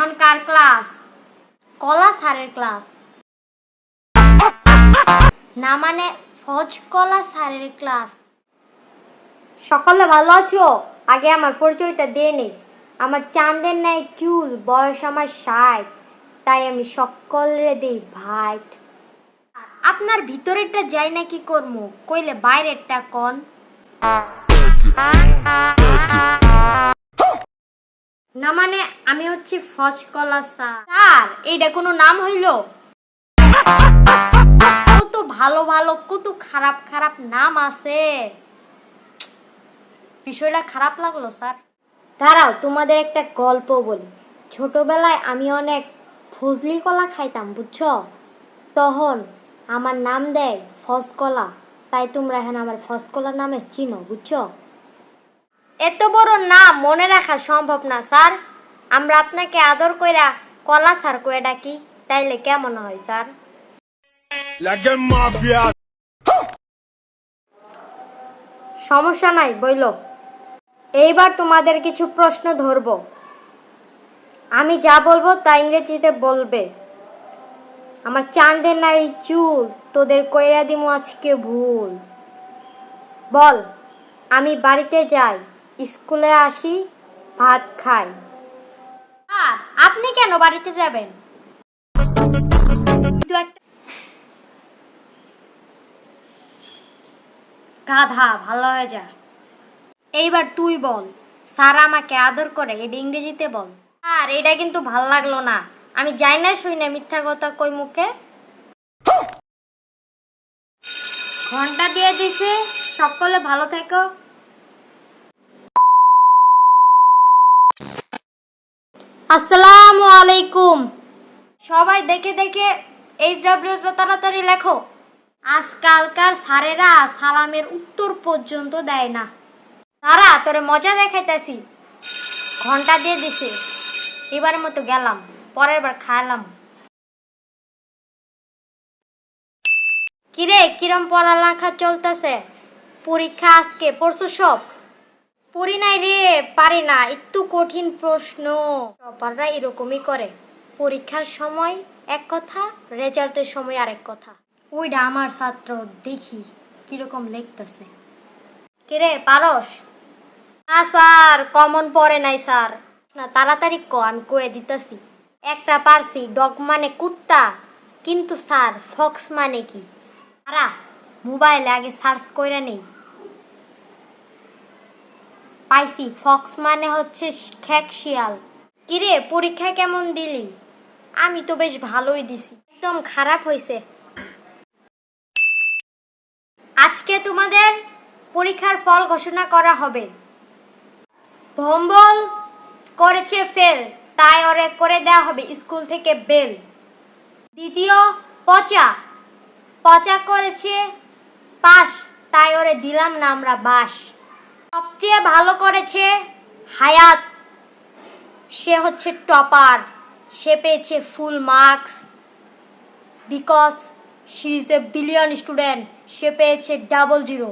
এখন কার ক্লাস। কলা স্যারের ক্লাস। না মানে ফজ কলা স্যারের ক্লাস। সকলে ভালো আছো? আগে আমার পরিচয়টা দিয়ে নে আমার চাঁদের নাই চুল, বয়স আমার ষাট। তাই আমি সকলরে দিই ভাইট। আপনার ভিতরেরটা যাই না কি করব কইলে বাইরেরটা কন? আমি হচ্ছি ফজকলা স্যার। এইটা কোনো নাম হইল? কত ভালো ভালো, কত খারাপ খারাপ নাম আছে। বিষয়টা খারাপ লাগল, স্যার। দাঁড়াও, তোমাদের একটা গল্প বলি। ছোটবেলায় আমি অনেক ফজলি কলা খাইতাম, বুঝছ? তখন আমার নাম দেয় ফজকলা তাই তোমরা এখন আমার ফজকলা নামে চিনো, বুঝছ? এত বড় নাম মনে রাখা সম্ভব না, স্যার। আমরা আপনাকে আদর কইরা কলা স্যার কয়ে ডাকি তাইলে কেমন হয় স্যার. সমস্যা নাই বইল। এইবার তোমাদের কিছু প্রশ্ন ধরব। আমি যা বলব তা ইংরেজিতে বলবে। আমার চাঁদের নাই চুল তোদের কইরা দিমু আজকে ভুল। বল আমি বাড়িতে যাই স্কুলে আসি ভাত খাই। আপনি কেন বাড়িতে যাবেন? গাধা, ভালো হয়ে যা। এইবার তুই বল, স্যার আমাকে আদর করে এটা ইংরেজিতে বল। আর এটা কিন্তু ভালো লাগল না। আমি যাই না, শুই না, মিথ্যা কথা কই মুখে? ঘণ্টা দিয়ে দিছে। সকলে ভালো থেকো। আসসালামু আলাইকুম। সবাই দেখে দেখে এই ডাব্লিউটা তাড়াতাড়ি লেখো। আজকালকার স্যারেরা সালামের উত্তর পর্যন্ত দেয় না। তারা, তোরে মজা দেখাইতেছি। ঘণ্টা দিয়ে দিছে। এবারের মতো গেলাম, পরের বার খাইলাম। কিরে, কিরম পড়ালেখা চলতেছে? পরীক্ষা আজকে, পড়ছো সব? পড়ি নাই রে পারি না। একটু কঠিন প্রশ্ন। টপাররা এরকমই করে। পরীক্ষার সময় এক কথা রেজাল্টের সময় আরেক কথা। ওইটা আমার ছাত্র দেখি কীরকম লিখতেছে। কিরে পারস? না স্যার কমন পড়ে নাই স্যার। না তাড়াতাড়ি ক আমি কয়ে দিতেছি। একটা পারছি ডগ মানে কুত্তা। কিন্তু স্যার ফক্স মানে কি? আরা মোবাইলে আগে সার্চ কইরা নেই। পাইছি ফক্স মানে হচ্ছে খ্যাক শিয়াল। কিরে, পরীক্ষা কেমন দিলি? আমি তো বেশ ভালোই দিছি। একদম খারাপ হয়েছে আজকে তোমাদের পরীক্ষার ফল ঘোষণা করা হবে। ভম্বল করেছে ফেল, তাই ওরে করে দেওয়া হবে স্কুল থেকে বেল। দ্বিতীয়, পচা। পচা করেছে পাস তাই ওরে দিলাম না আমরা বাস। সবচেয়ে ভালো করেছে হায়াত। সে হচ্ছে টপার। সে পেয়েছে full marks because she is a brilliant student সে পেয়েছে ডাবল জিরো